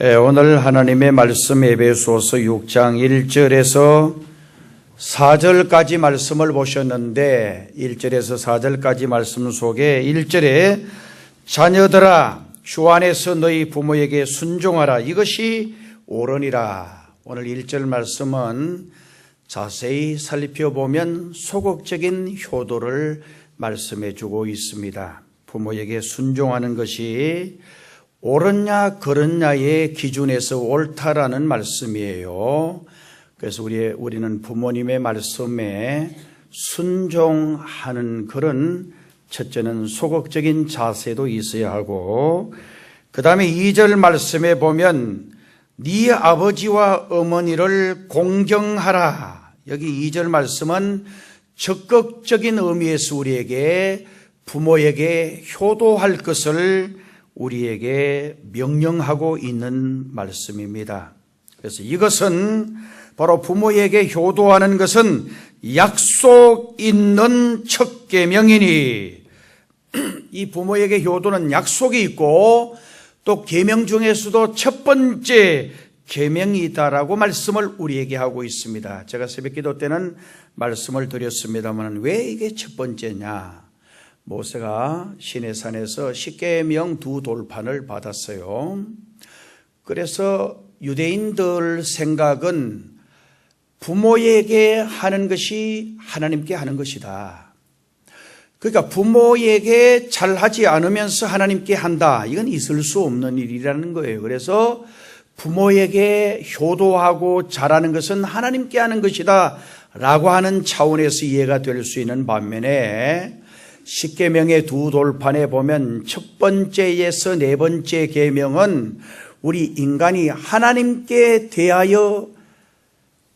예, 오늘 하나님의 말씀 에베소서 6장 1절에서 4절까지 말씀을 보셨는데 1절에서 4절까지 말씀 속에 1절에 자녀들아 주 안에서 너희 부모에게 순종하라 이것이 옳으니라 오늘 1절 말씀은 자세히 살펴보면 소극적인 효도를 말씀해 주고 있습니다. 부모에게 순종하는 것이 옳으냐 그렇냐의 기준에서 옳다라는 말씀이에요. 그래서 우리 우리는 부모님의 말씀에 순종하는 그런 첫째는 소극적인 자세도 있어야 하고 그다음에 2절 말씀에 보면 네 아버지와 어머니를 공경하라. 여기 2절 말씀은 적극적인 의미에서 우리에게 부모에게 효도할 것을 우리에게 명령하고 있는 말씀입니다. 그래서 이것은 바로 부모에게 효도하는 것은 약속 있는 첫 계명이니 이 부모에게 효도는 약속이 있고 또 계명 중에서도 첫 번째 계명이다라고 말씀을 우리에게 하고 있습니다. 제가 새벽기도 때는 말씀을 드렸습니다만 왜 이게 첫 번째냐? 모세가 시내산에서 십계명 두 돌판을 받았어요. 그래서 유대인들 생각은 부모에게 하는 것이 하나님께 하는 것이다. 그러니까 부모에게 잘하지 않으면서 하나님께 한다. 이건 있을 수 없는 일이라는 거예요. 그래서 부모에게 효도하고 잘하는 것은 하나님께 하는 것이다. 라고 하는 차원에서 이해가 될 수 있는 반면에 십계명의 두 돌판에 보면 첫 번째에서 네 번째 계명은 우리 인간이 하나님께 대하여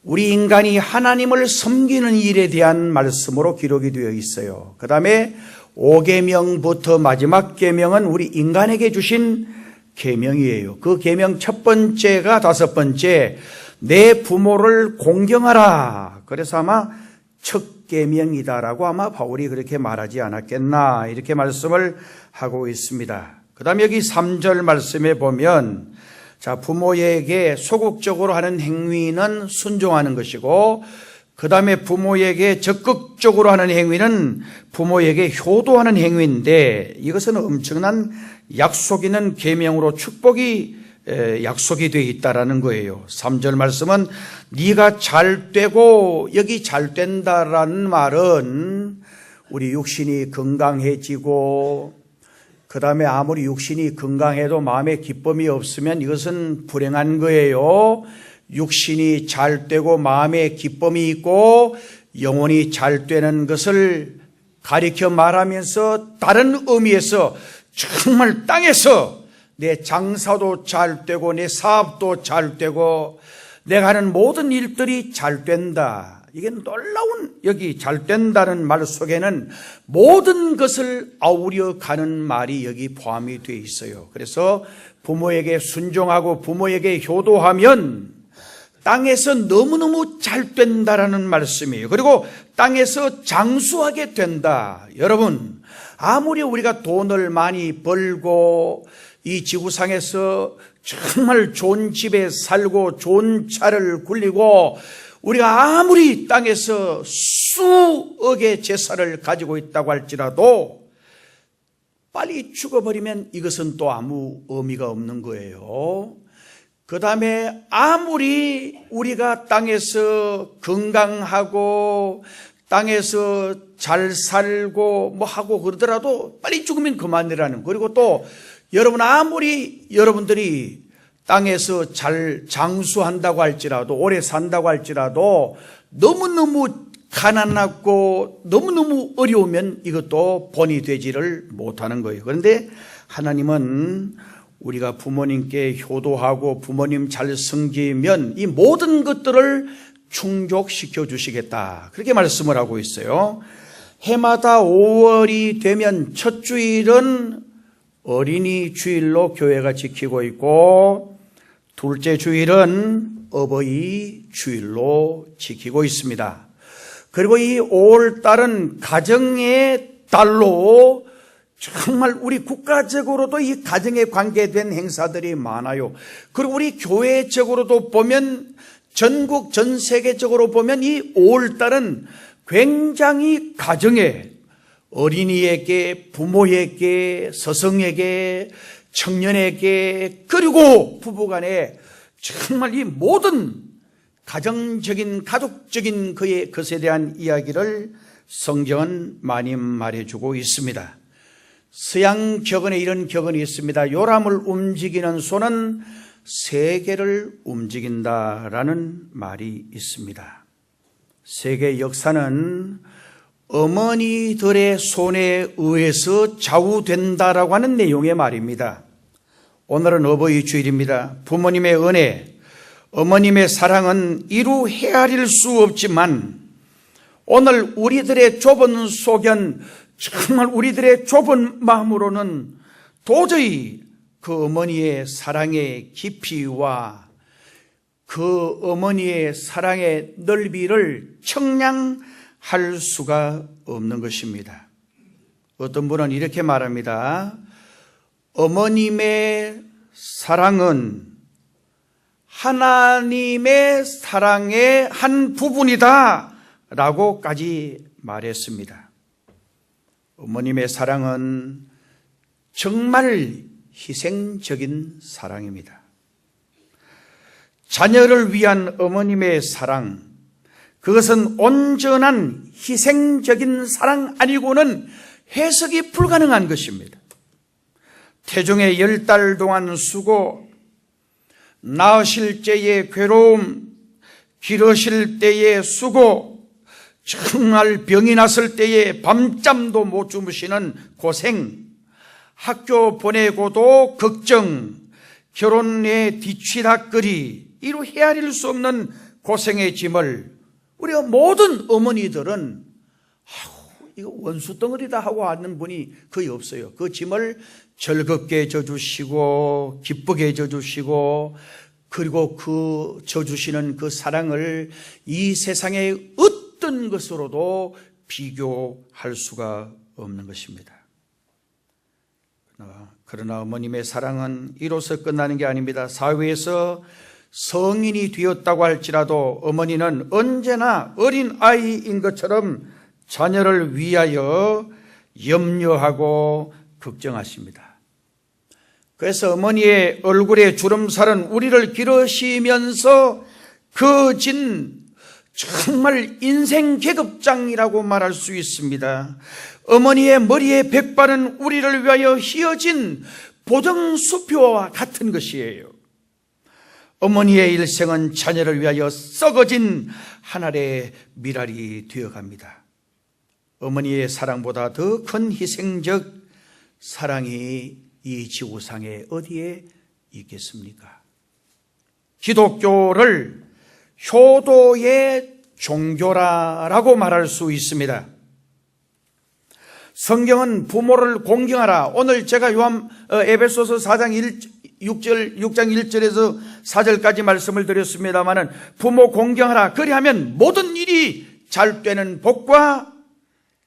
우리 인간이 하나님을 섬기는 일에 대한 말씀으로 기록이 되어 있어요. 그 다음에 5계명부터 마지막 계명은 우리 인간에게 주신 계명이에요. 그 계명 첫 번째가 다섯 번째, 내 부모를 공경하라. 그래서 아마 첫 계명이다라고 아마 바울이 그렇게 말하지 않았겠나 이렇게 말씀을 하고 있습니다. 그 다음에 여기 3절 말씀에 보면 자, 부모에게 소극적으로 하는 행위는 순종하는 것이고, 그 다음에 부모에게 적극적으로 하는 행위는 부모에게 효도하는 행위인데, 이것은 엄청난 약속 있는 계명으로 축복이 약속이 되어 있다라는 거예요. 3절 말씀은 네가 잘 되고 여기 잘 된다라는 말은 우리 육신이 건강해지고 그 다음에 아무리 육신이 건강해도 마음에 기쁨이 없으면 이것은 불행한 거예요. 육신이 잘 되고 마음에 기쁨이 있고 영혼이 잘 되는 것을 가리켜 말하면서 다른 의미에서 정말 땅에서 내 장사도 잘 되고 내 사업도 잘 되고 내가 하는 모든 일들이 잘 된다. 이게 놀라운 여기 잘 된다는 말 속에는 모든 것을 아우려 가는 말이 여기 포함이 되어 있어요. 그래서 부모에게 순종하고 부모에게 효도하면 땅에서 너무너무 잘 된다라는 말씀이에요. 그리고 땅에서 장수하게 된다. 여러분, 아무리 우리가 돈을 많이 벌고 이 지구상에서 정말 좋은 집에 살고 좋은 차를 굴리고 우리가 아무리 땅에서 수억의 재산을 가지고 있다고 할지라도 빨리 죽어버리면 이것은 또 아무 의미가 없는 거예요. 그 다음에 아무리 우리가 땅에서 건강하고 땅에서 잘 살고 뭐 하고 그러더라도 빨리 죽으면 그만이라는 그리고 또 여러분 아무리 여러분들이 땅에서 잘 장수한다고 할지라도 오래 산다고 할지라도 너무너무 가난하고 너무너무 어려우면 이것도 본이 되지를 못하는 거예요. 그런데 하나님은 우리가 부모님께 효도하고 부모님 잘 섬기면 이 모든 것들을 충족시켜 주시겠다. 그렇게 말씀을 하고 있어요. 해마다 5월이 되면 첫 주일은 어린이 주일로 교회가 지키고 있고 둘째 주일은 어버이 주일로 지키고 있습니다. 그리고 이 5월 달은 가정의 달로 정말 우리 국가적으로도 이 가정에 관계된 행사들이 많아요. 그리고 우리 교회적으로도 보면 전국 전 세계적으로 보면 이 5월 달은 굉장히 가정에 어린이에게 부모에게 서성에게 청년에게 그리고 부부간에 정말 이 모든 가정적인 가족적인 그의 것에 대한 이야기를 성경은 많이 말해주고 있습니다. 서양 격언에 이런 격언이 있습니다. 요람을 움직이는 손은 세계를 움직인다라는 말이 있습니다. 세계 역사는 어머니들의 손에 의해서 좌우된다라고 하는 내용의 말입니다. 오늘은 어버이 주일입니다. 부모님의 은혜, 어머님의 사랑은 이루 헤아릴 수 없지만 오늘 우리들의 좁은 소견, 정말 우리들의 좁은 마음으로는 도저히 그 어머니의 사랑의 깊이와 그 어머니의 사랑의 넓이를 청량 할 수가 없는 것입니다. 어떤 분은 이렇게 말합니다. 어머님의 사랑은 하나님의 사랑의 한 부분이다 라고까지 말했습니다. 어머님의 사랑은 정말 희생적인 사랑입니다. 자녀를 위한 어머님의 사랑, 그것은 온전한 희생적인 사랑 아니고는 해석이 불가능한 것입니다. 태중의 열 달 동안 수고, 낳으실 때의 괴로움, 기르실 때의 수고, 정말 병이 났을 때에 밤잠도 못 주무시는 고생, 학교 보내고도 걱정, 결혼에 뒤치다거리, 이루 헤아릴 수 없는 고생의 짐을 우리가 모든 어머니들은 아우, 이거 원수 덩어리다 하고 하는 분이 거의 없어요. 그 짐을 즐겁게 져주시고 기쁘게 져주시고 그리고 그 져주시는 그 사랑을 이 세상의 어떤 것으로도 비교할 수가 없는 것입니다. 그러나 어머님의 사랑은 이로써 끝나는 게 아닙니다. 사회에서 성인이 되었다고 할지라도 어머니는 언제나 어린 아이인 것처럼 자녀를 위하여 염려하고 걱정하십니다. 그래서 어머니의 얼굴에 주름살은 우리를 기르시면서 그 진 정말 인생 계급장이라고 말할 수 있습니다. 어머니의 머리에 백발은 우리를 위하여 휘어진 보정수표와 같은 것이에요. 어머니의 일생은 자녀를 위하여 썩어진 하늘의 미랄이 되어갑니다. 어머니의 사랑보다 더 큰 희생적 사랑이 이 지구상에 어디에 있겠습니까? 기독교를 효도의 종교라라고 말할 수 있습니다. 성경은 부모를 공경하라. 오늘 제가 요한 어, 에베소서 4장 1, 6절 6장 1절에서 4절까지 말씀을 드렸습니다마는 부모 공경하라. 그리하면 모든 일이 잘 되는 복과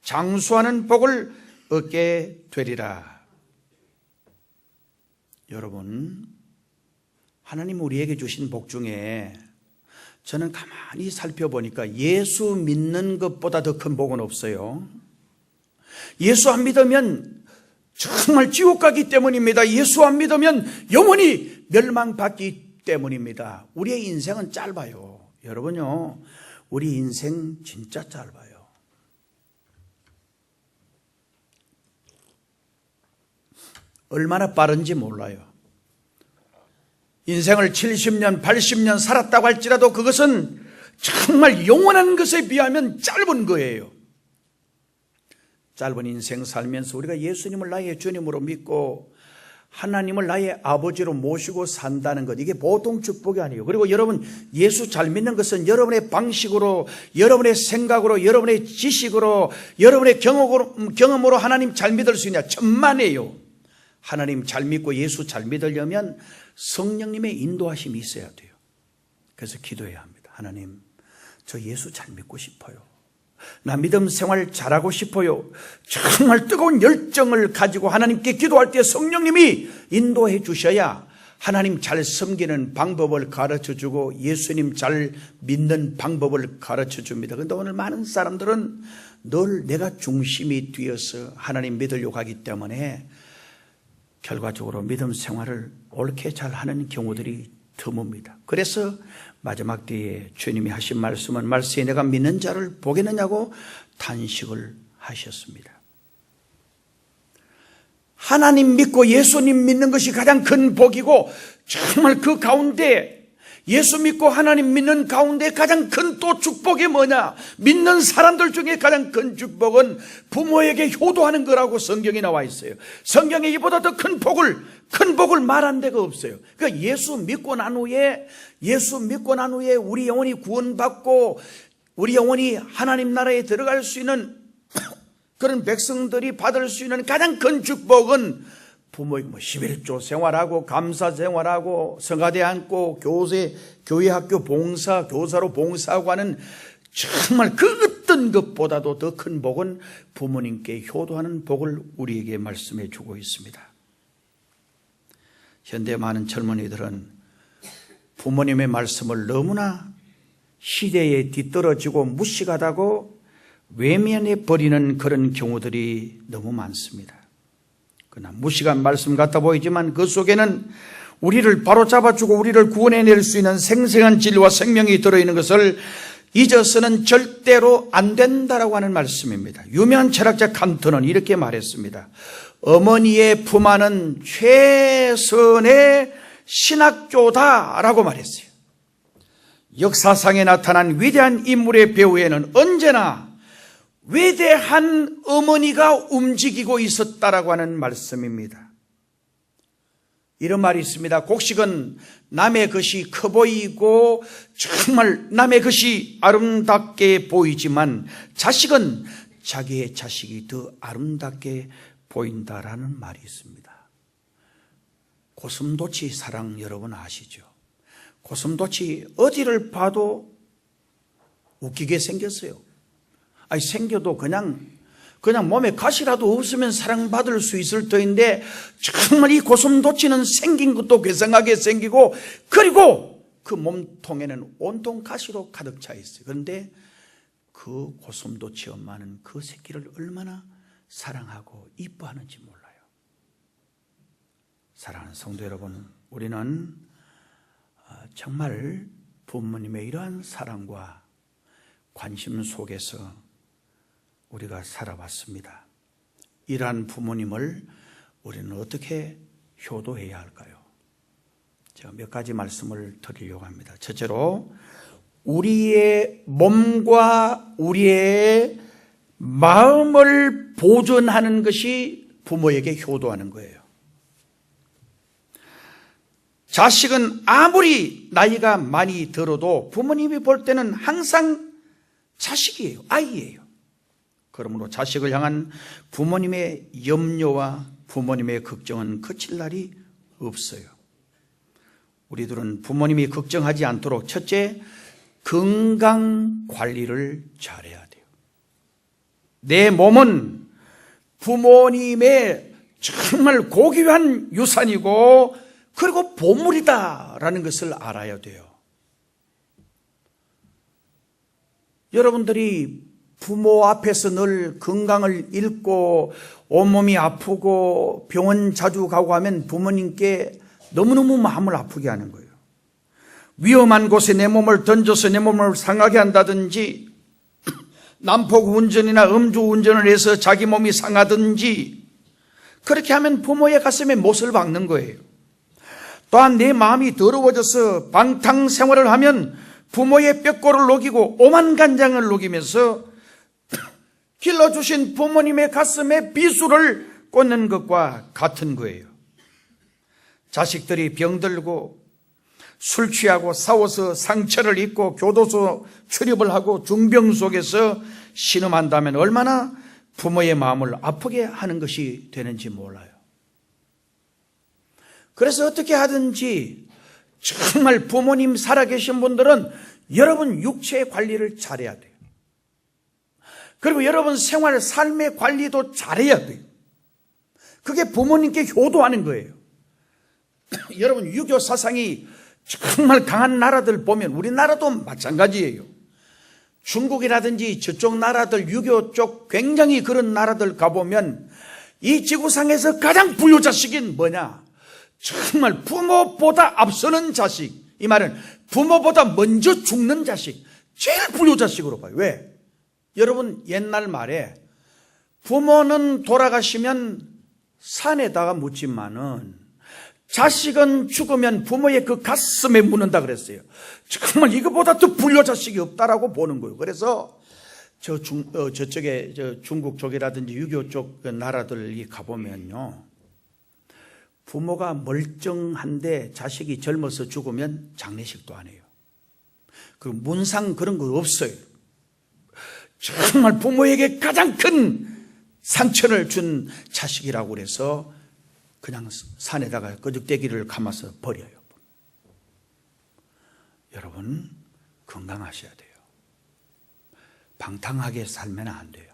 장수하는 복을 얻게 되리라. 여러분, 하나님 우리에게 주신 복 중에 저는 가만히 살펴보니까 예수 믿는 것보다 더 큰 복은 없어요. 예수 안 믿으면 정말 지옥 가기 때문입니다. 예수 안 믿으면 영원히 멸망받기 때문입니다. 우리의 인생은 짧아요. 여러분요, 우리 인생 진짜 짧아요. 얼마나 빠른지 몰라요. 인생을 70년, 80년 살았다고 할지라도 그것은 정말 영원한 것에 비하면 짧은 거예요. 짧은 인생 살면서 우리가 예수님을 나의 주님으로 믿고 하나님을 나의 아버지로 모시고 산다는 것 이게 보통 축복이 아니에요. 그리고 여러분 예수 잘 믿는 것은 여러분의 방식으로 여러분의 생각으로 여러분의 지식으로 여러분의 경험으로, 경험으로 하나님 잘 믿을 수 있냐 천만에요. 하나님 잘 믿고 예수 잘 믿으려면 성령님의 인도하심이 있어야 돼요. 그래서 기도해야 합니다. 하나님, 저 예수 잘 믿고 싶어요. 나 믿음 생활 잘하고 싶어요. 정말 뜨거운 열정을 가지고 하나님께 기도할 때 성령님이 인도해 주셔야 하나님 잘 섬기는 방법을 가르쳐 주고 예수님 잘 믿는 방법을 가르쳐 줍니다. 근데 오늘 많은 사람들은 늘 내가 중심이 되어서 하나님 믿으려고 하기 때문에 결과적으로 믿음 생활을 옳게 잘 하는 경우들이 드뭅니다. 그래서 마지막 때에 주님이 하신 말씀은 말씀에 내가 믿는 자를 보겠느냐고 단식을 하셨습니다. 하나님 믿고 예수님 믿는 것이 가장 큰 복이고 정말 그 가운데 예수 믿고 하나님 믿는 가운데 가장 큰 또 축복이 뭐냐? 믿는 사람들 중에 가장 큰 축복은 부모에게 효도하는 거라고 성경에 나와 있어요. 성경에 이보다 더 큰 복을, 큰 복을 말한 데가 없어요. 그러니까 예수 믿고 난 후에, 예수 믿고 난 후에 우리 영혼이 구원받고 우리 영혼이 하나님 나라에 들어갈 수 있는 그런 백성들이 받을 수 있는 가장 큰 축복은 부모에게 뭐 11조 생활하고 감사 생활하고 성가대 앉고 교세 교회 학교 봉사 교사로 봉사하고 하는 정말 그 어떤 것보다도 더 큰 복은 부모님께 효도하는 복을 우리에게 말씀해 주고 있습니다. 현대 많은 젊은이들은 부모님의 말씀을 너무나 시대에 뒤떨어지고 무식하다고 외면해 버리는 그런 경우들이 너무 많습니다. 그러나 무식한 말씀 같아 보이지만 그 속에는 우리를 바로 잡아주고 우리를 구원해낼 수 있는 생생한 진리와 생명이 들어있는 것을 잊어서는 절대로 안 된다라고 하는 말씀입니다. 유명한 철학자 칸트는 이렇게 말했습니다. 어머니의 품 안은 최선의 신학교다라고 말했어요. 역사상에 나타난 위대한 인물의 배후에는 언제나 위대한 어머니가 움직이고 있었다라고 하는 말씀입니다. 이런 말이 있습니다. 곡식은 남의 것이 커 보이고 정말 남의 것이 아름답게 보이지만 자식은 자기의 자식이 더 아름답게 보인다라는 말이 있습니다. 고슴도치 사랑 여러분 아시죠? 고슴도치 어디를 봐도 웃기게 생겼어요. 아니 생겨도 그냥 그냥 몸에 가시라도 없으면 사랑받을 수 있을 터인데 정말 이 고슴도치는 생긴 것도 괴상하게 생기고 그리고 그 몸통에는 온통 가시로 가득 차 있어요. 그런데 그 고슴도치 엄마는 그 새끼를 얼마나 사랑하고 이뻐하는지 몰라요. 사랑하는 성도 여러분, 우리는 어, 정말 부모님의 이러한 사랑과 관심 속에서 우리가 살아왔습니다. 이러한 부모님을 우리는 어떻게 효도해야 할까요? 제가 몇 가지 말씀을 드리려고 합니다. 첫째로, 우리의 몸과 우리의 마음을 보존하는 것이 부모에게 효도하는 거예요. 자식은 아무리 나이가 많이 들어도 부모님이 볼 때는 항상 자식이에요. 아이예요. 그러므로 자식을 향한 부모님의 염려와 부모님의 걱정은 그칠 날이 없어요. 우리들은 부모님이 걱정하지 않도록 첫째, 건강 관리를 잘해야 돼요. 내 몸은 부모님의 정말 고귀한 유산이고 그리고 보물이다라는 것을 알아야 돼요. 여러분들이 부모 앞에서 늘 건강을 잃고 온몸이 아프고 병원 자주 가고 하면 부모님께 너무너무 마음을 아프게 하는 거예요. 위험한 곳에 내 몸을 던져서 내 몸을 상하게 한다든지 난폭 운전이나 음주 운전을 해서 자기 몸이 상하든지 그렇게 하면 부모의 가슴에 못을 박는 거예요. 또한 내 마음이 더러워져서 방탕 생활을 하면 부모의 뼈골을 녹이고 오만 간장을 녹이면서 길러주신 부모님의 가슴에 비수를 꽂는 것과 같은 거예요. 자식들이 병들고 술 취하고 싸워서 상처를 입고 교도소 출입을 하고 중병 속에서 신음한다면 얼마나 부모의 마음을 아프게 하는 것이 되는지 몰라요. 그래서 어떻게 하든지 정말 부모님 살아계신 분들은 여러분 육체 관리를 잘해야 돼요. 그리고 여러분 생활, 삶의 관리도 잘해야 돼요. 그게 부모님께 효도하는 거예요. 여러분, 유교 사상이 정말 강한 나라들 보면 우리나라도 마찬가지예요. 중국이라든지 저쪽 나라들, 유교 쪽 굉장히 그런 나라들 가보면 이 지구상에서 가장 부유자식인 뭐냐? 정말 부모보다 앞서는 자식. 이 말은 부모보다 먼저 죽는 자식. 제일 부유자식으로 봐요. 왜? 여러분 옛날 말에 부모는 돌아가시면 산에다가 묻지만은 자식은 죽으면 부모의 그 가슴에 묻는다 그랬어요. 정말 이거보다 더 불효 자식이 없다라고 보는 거예요. 그래서 저 중, 어, 저쪽에 저 중국 쪽이라든지 유교 쪽그 나라들이 가보면요. 부모가 멀쩡한데 자식이 젊어서 죽으면 장례식도 안 해요. 그 문상 그런 거 없어요. 정말 부모에게 가장 큰 상처를 준 자식이라고 그래서 그냥 산에다가 끄적대기를 감아서 버려요. 여러분 건강하셔야 돼요. 방탕하게 살면 안 돼요.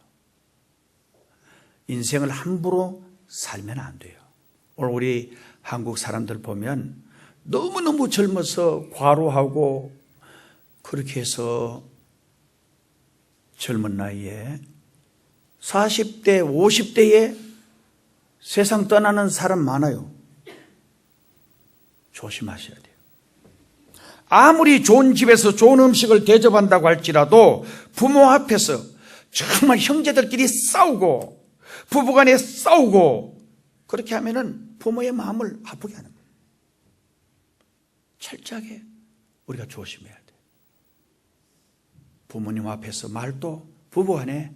인생을 함부로 살면 안 돼요. 오늘 우리 한국 사람들 보면 너무너무 젊어서 과로하고 그렇게 해서 젊은 나이에 40대, 50대에 세상 떠나는 사람 많아요. 조심하셔야 돼요. 아무리 좋은 집에서 좋은 음식을 대접한다고 할지라도 부모 앞에서 정말 형제들끼리 싸우고 부부간에 싸우고 그렇게 하면은 부모의 마음을 아프게 하는 거예요. 철저하게 우리가 조심해야 돼. 부모님 앞에서 말도 부부간에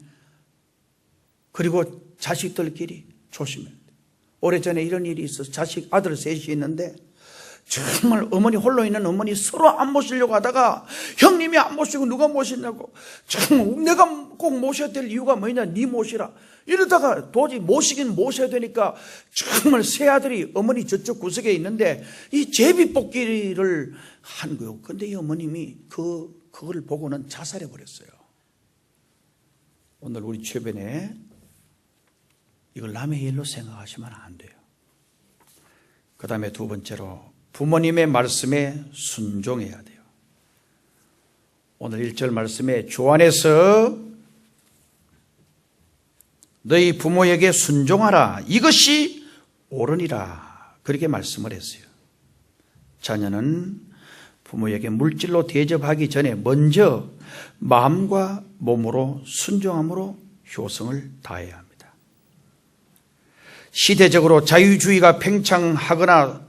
그리고 자식들끼리 조심해야 돼. 오래전에 이런 일이 있어서 자식 아들 셋이 있는데 정말 어머니 홀로 있는 어머니 서로 안 모시려고 하다가 형님이 안 모시고 누가 모시냐고. 정말 내가 꼭 모셔야 될 이유가 뭐냐? 네 모시라. 이러다가 도저히 모시긴 모셔야 되니까 정말 새 아들이 어머니 저쪽 구석에 있는데 이 제비 뽑기를 한 거예요. 근데 이 어머님이 그 그걸 보고는 자살해 버렸어요 오늘 우리 주변에 이걸 남의 일로 생각하시면 안 돼요 그 다음에 두 번째로 부모님의 말씀에 순종해야 돼요. 오늘 1절 말씀에 주 안에서 너희 부모에게 순종하라. 이것이 옳으니라. 그렇게 말씀을 했어요. 자녀는 부모에게 물질로 대접하기 전에 먼저 마음과 몸으로 순종함으로 효성을 다해야 합니다. 시대적으로 자유주의가 팽창하거나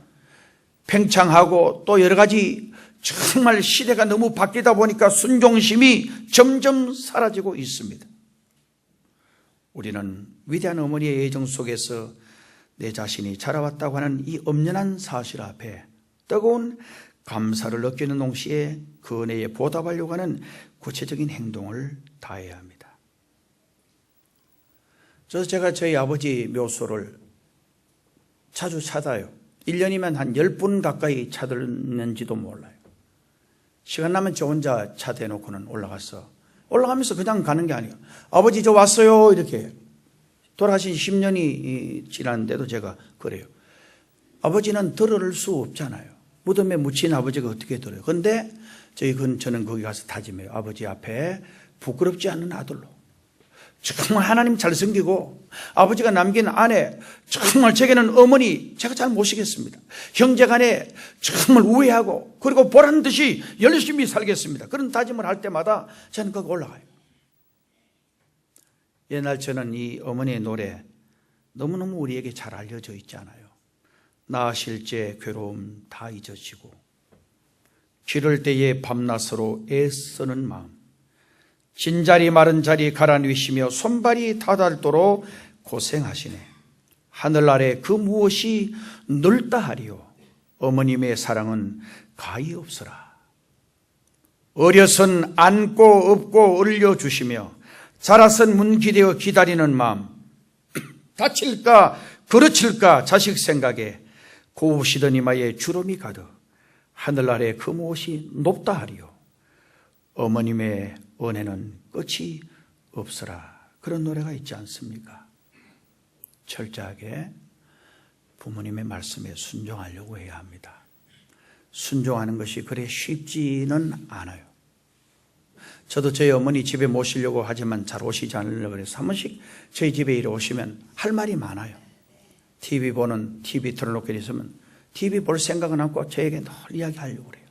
팽창하고 또 여러 가지 정말 시대가 너무 바뀌다 보니까 순종심이 점점 사라지고 있습니다. 우리는 위대한 어머니의 애정 속에서 내 자신이 자라왔다고 하는 이 엄연한 사실 앞에 뜨거운 감사를 느끼는 동시에 그 은혜에 보답하려고 하는 구체적인 행동을 다해야 합니다. 그래서 제가 저희 아버지 묘소를 자주 찾아요. 1년이면 한 10분 가까이 차들는지도 몰라요. 시간 나면 저 혼자 차 대놓고는 올라가서 올라가면서 그냥 가는 게 아니에요. 아버지 저 왔어요 이렇게 돌아가신 10년이 지났는데도 제가 그래요. 아버지는 들을 수 없잖아요. 무덤에 묻힌 아버지가 어떻게 들어요. 그런데 저희 그 저는 거기 가서 다짐해요. 아버지 앞에 부끄럽지 않은 아들로 정말 하나님 잘 섬기고 아버지가 남긴 아내 정말 제게는 어머니 제가 잘 모시겠습니다. 형제간에 정말 우애하고 그리고 보란 듯이 열심히 살겠습니다. 그런 다짐을 할 때마다 저는 거기 올라가요. 옛날 저는 이 어머니의 노래 너무너무 우리에게 잘 알려져 있잖아요. 나 실제 괴로움 다 잊어지고 기를 때에 밤낮으로 애쓰는 마음 진자리 마른 자리 가라뉘시며 손발이 다닳도록 고생하시네. 하늘 아래 그 무엇이 넓다 하리요. 어머님의 사랑은 가히 없어라. 어려선 안고 업고 올려주시며 자라선 문기대어 기다리는 마음 다칠까 그르칠까 자식 생각에 고우시던 이마에 주름이 가득 하늘 아래 그 무엇이 높다 하리요. 어머님의 은혜는 끝이 없어라. 그런 노래가 있지 않습니까? 철저하게 부모님의 말씀에 순종하려고 해야 합니다. 순종하는 것이 그래 쉽지는 않아요. 저도 저희 어머니 집에 모시려고 하지만 잘 오시지 않으려고 그래서 한 번씩 저희 집에 이리 오시면 할 말이 많아요. TV 보는 TV 틀어놓고 있으면 TV 볼 생각은 않고 저에게 늘 이야기하려고 그래요.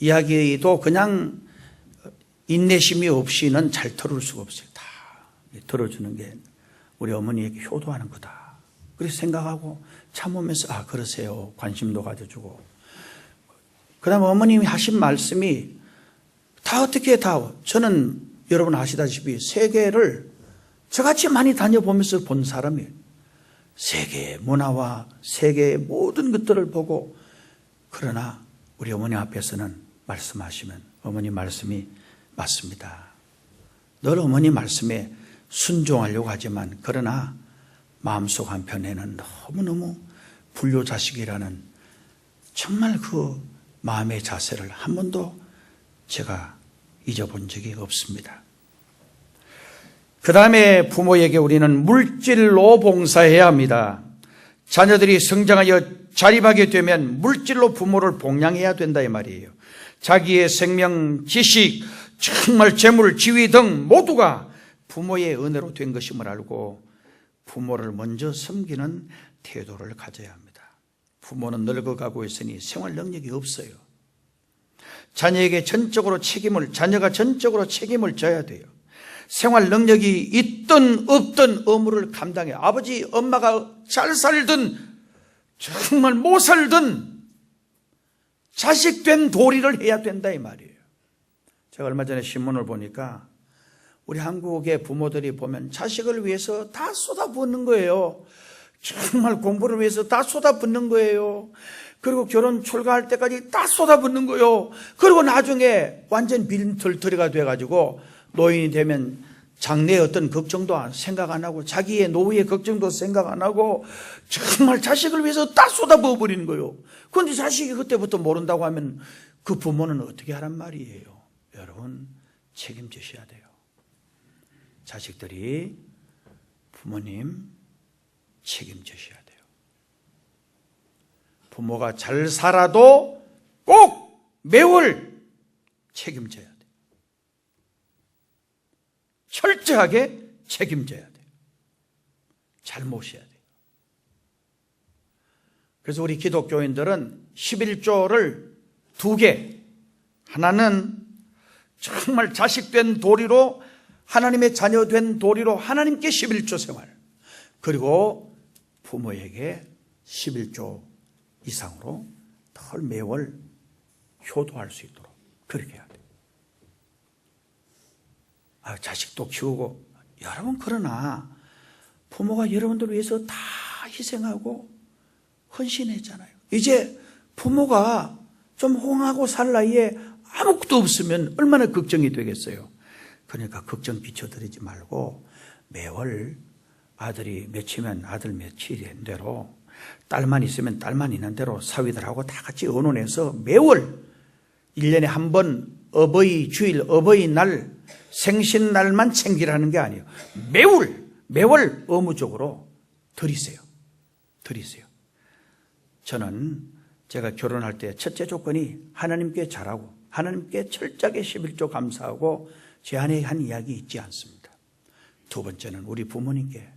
이야기도 그냥 인내심이 없이는 잘 들을 수가 없어요. 다 들어주는 게 우리 어머니에게 효도하는 거다. 그렇게 생각하고 참으면서 아 그러세요. 관심도 가져주고. 그 다음에 어머님이 하신 말씀이 다 어떻게 다 저는 여러분 아시다시피 세계를 저같이 많이 다녀보면서 본 사람이에요. 세계의 문화와 세계의 모든 것들을 보고 그러나 우리 어머니 앞에서는 말씀하시면 어머니 말씀이 맞습니다. 늘 어머니 말씀에 순종하려고 하지만 그러나 마음속 한편에는 너무너무 불효 자식이라는 정말 그 마음의 자세를 한 번도 제가 잊어본 적이 없습니다. 그 다음에 부모에게 우리는 물질로 봉사해야 합니다. 자녀들이 성장하여 자립하게 되면 물질로 부모를 봉양해야 된다 이 말이에요. 자기의 생명, 지식, 정말 재물, 지위 등 모두가 부모의 은혜로 된 것임을 알고 부모를 먼저 섬기는 태도를 가져야 합니다. 부모는 늙어가고 있으니 생활 능력이 없어요. 자녀에게 전적으로 책임을, 자녀가 전적으로 책임을 져야 돼요. 생활 능력이 있든 없든 의무를 감당해. 아버지, 엄마가 잘 살든 정말 못 살든 자식된 도리를 해야 된다 이 말이에요. 제가 얼마 전에 신문을 보니까 우리 한국의 부모들이 보면 자식을 위해서 다 쏟아붓는 거예요. 정말 공부를 위해서 다 쏟아붓는 거예요. 그리고 결혼 출가할 때까지 다 쏟아붓는 거예요. 그리고 나중에 완전 빈털터리가 돼가지고 노인이 되면 장래의 어떤 걱정도 생각 안 하고 자기의 노후의 걱정도 생각 안 하고 정말 자식을 위해서 다 쏟아부어 버리는 거예요. 그런데 자식이 그때부터 모른다고 하면 그 부모는 어떻게 하란 말이에요. 여러분 책임지셔야 돼요. 자식들이 부모님 책임지셔야 돼요. 부모가 잘 살아도 꼭 매월 책임져야. 철저하게 책임져야 돼요. 잘 모셔야 돼요. 그래서 우리 기독교인들은 11조를 두 개, 하나는 정말 자식된 도리로 하나님의 자녀된 도리로 하나님께 11조 생활, 그리고 부모에게 11조 이상으로 덜 매월 효도할 수 있도록 그렇게. 아, 자식도 키우고 여러분 그러나 부모가 여러분들을 위해서 다 희생하고 헌신했잖아요. 이제 부모가 좀 홍하고 살 나이에 아무것도 없으면 얼마나 걱정이 되겠어요. 그러니까 걱정 비춰드리지 말고 매월 아들이 며칠면 아들 며칠인 대로 딸만 있으면 딸만 있는 대로 사위들하고 다 같이 의논해서 매월 1년에 한 번 어버이 주일 어버이날 생신날만 챙기라는 게 아니에요. 매월 매월 의무적으로 드리세요. 드리세요. 저는 제가 결혼할 때 첫째 조건이 하나님께 잘하고 하나님께 철저하게 11조 감사하고 제 안에 한 이야기 있지 않습니다. 두 번째는 우리 부모님께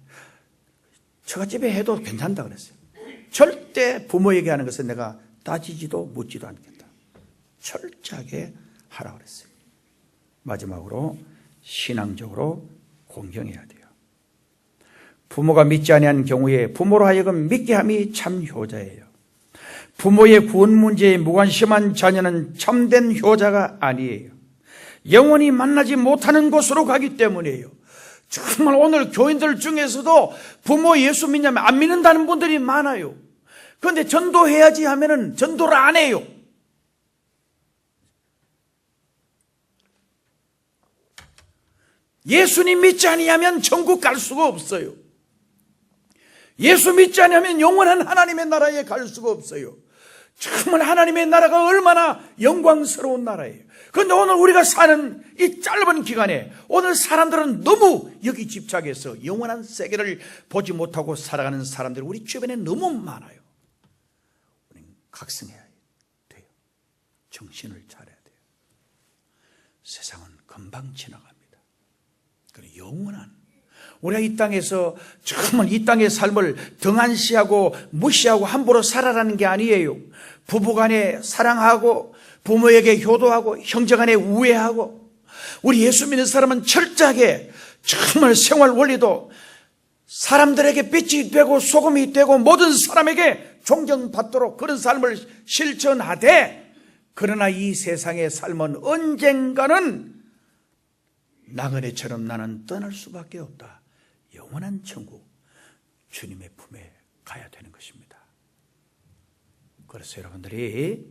처갓집에 해도 괜찮다 그랬어요. 절대 부모에게 하는 것은 내가 따지지도 묻지도 않겠다. 철저하게 하라 그랬어요. 마지막으로 신앙적으로 공경해야 돼요. 부모가 믿지 아니한 경우에 부모로 하여금 믿게 함이 참 효자예요. 부모의 구원 문제에 무관심한 자녀는 참된 효자가 아니에요. 영원히 만나지 못하는 곳으로 가기 때문이에요. 정말 오늘 교인들 중에서도 부모 예수 믿냐면 안 믿는다는 분들이 많아요. 그런데 전도해야지 하면은 전도를 안 해요. 예수님 믿지 아니하면 천국 갈 수가 없어요. 예수 믿지 않으면 영원한 하나님의 나라에 갈 수가 없어요. 정말 하나님의 나라가 얼마나 영광스러운 나라예요. 그런데 오늘 우리가 사는 이 짧은 기간에 오늘 사람들은 너무 여기 집착해서 영원한 세계를 보지 못하고 살아가는 사람들이 우리 주변에 너무 많아요. 우리는 각성해야 돼요. 정신을 차려야 돼요. 세상은 금방 지나갑니다. 그래 영원한 우리가 이 땅에서 정말 이 땅의 삶을 등한시하고 무시하고 함부로 살아라는 게 아니에요. 부부간에 사랑하고 부모에게 효도하고 형제간에 우애하고 우리 예수 믿는 사람은 철저하게 정말 생활 원리도 사람들에게 빛이 되고 소금이 되고 모든 사람에게 존경받도록 그런 삶을 실천하되 그러나 이 세상의 삶은 언젠가는 나그네처럼 나는 떠날 수밖에 없다. 영원한 천국 주님의 품에 가야 되는 것입니다. 그래서 여러분들이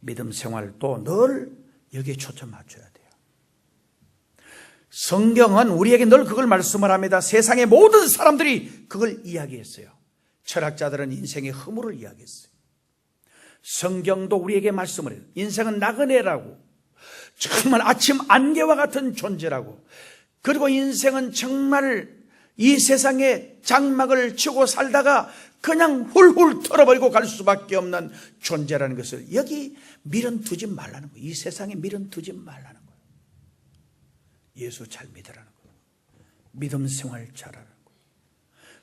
믿음 생활도 늘 여기에 초점 맞춰야 돼요. 성경은 우리에게 늘 그걸 말씀을 합니다. 세상의 모든 사람들이 그걸 이야기했어요. 철학자들은 인생의 허물을 이야기했어요. 성경도 우리에게 말씀을 해요. 인생은 나그네라고. 정말 아침 안개와 같은 존재라고. 그리고 인생은 정말 이 세상에 장막을 치고 살다가 그냥 훌훌 털어버리고 갈 수밖에 없는 존재라는 것을 여기 밀은 두지 말라는 거예요. 이 세상에 밀은 두지 말라는 거예요. 예수 잘 믿으라는 거예요. 믿음 생활 잘하라는 거예요.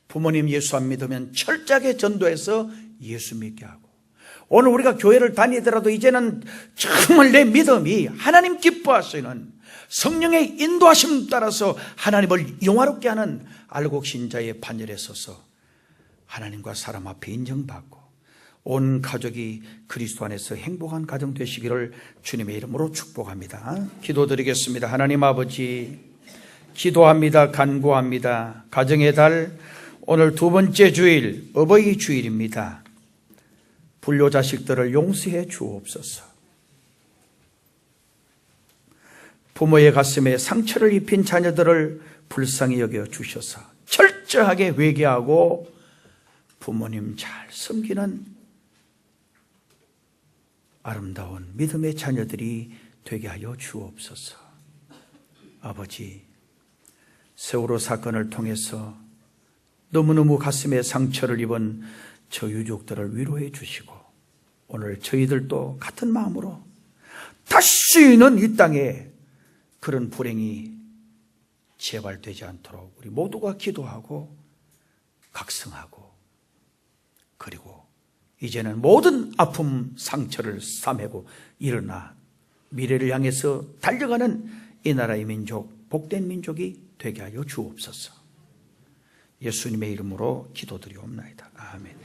부모님 예수 안 믿으면 철저하게 전도해서 예수 믿게 하고 오늘 우리가 교회를 다니더라도 이제는 정말 내 믿음이 하나님 기뻐하시는 성령의 인도하심 따라서 하나님을 영화롭게 하는 알곡 신자의 반열에 서서 하나님과 사람 앞에 인정받고 온 가족이 그리스도 안에서 행복한 가정 되시기를 주님의 이름으로 축복합니다. 기도드리겠습니다. 하나님 아버지 기도합니다. 간구합니다. 가정의 달 오늘 두 번째 주일 어버이 주일입니다. 불효 자식들을 용서해 주옵소서. 부모의 가슴에 상처를 입힌 자녀들을 불쌍히 여겨 주셔서 철저하게 회개하고 부모님 잘 섬기는 아름다운 믿음의 자녀들이 되게 하여 주옵소서. 아버지, 세월호 사건을 통해서 너무너무 가슴에 상처를 입은 저 유족들을 위로해 주시고 오늘 저희들도 같은 마음으로 다시는 이 땅에 그런 불행이 재발되지 않도록 우리 모두가 기도하고 각성하고 그리고 이제는 모든 아픔 상처를 싸매고 일어나 미래를 향해서 달려가는 이 나라의 민족 복된 민족이 되게 하여 주옵소서. 예수님의 이름으로 기도드리옵나이다. 아멘.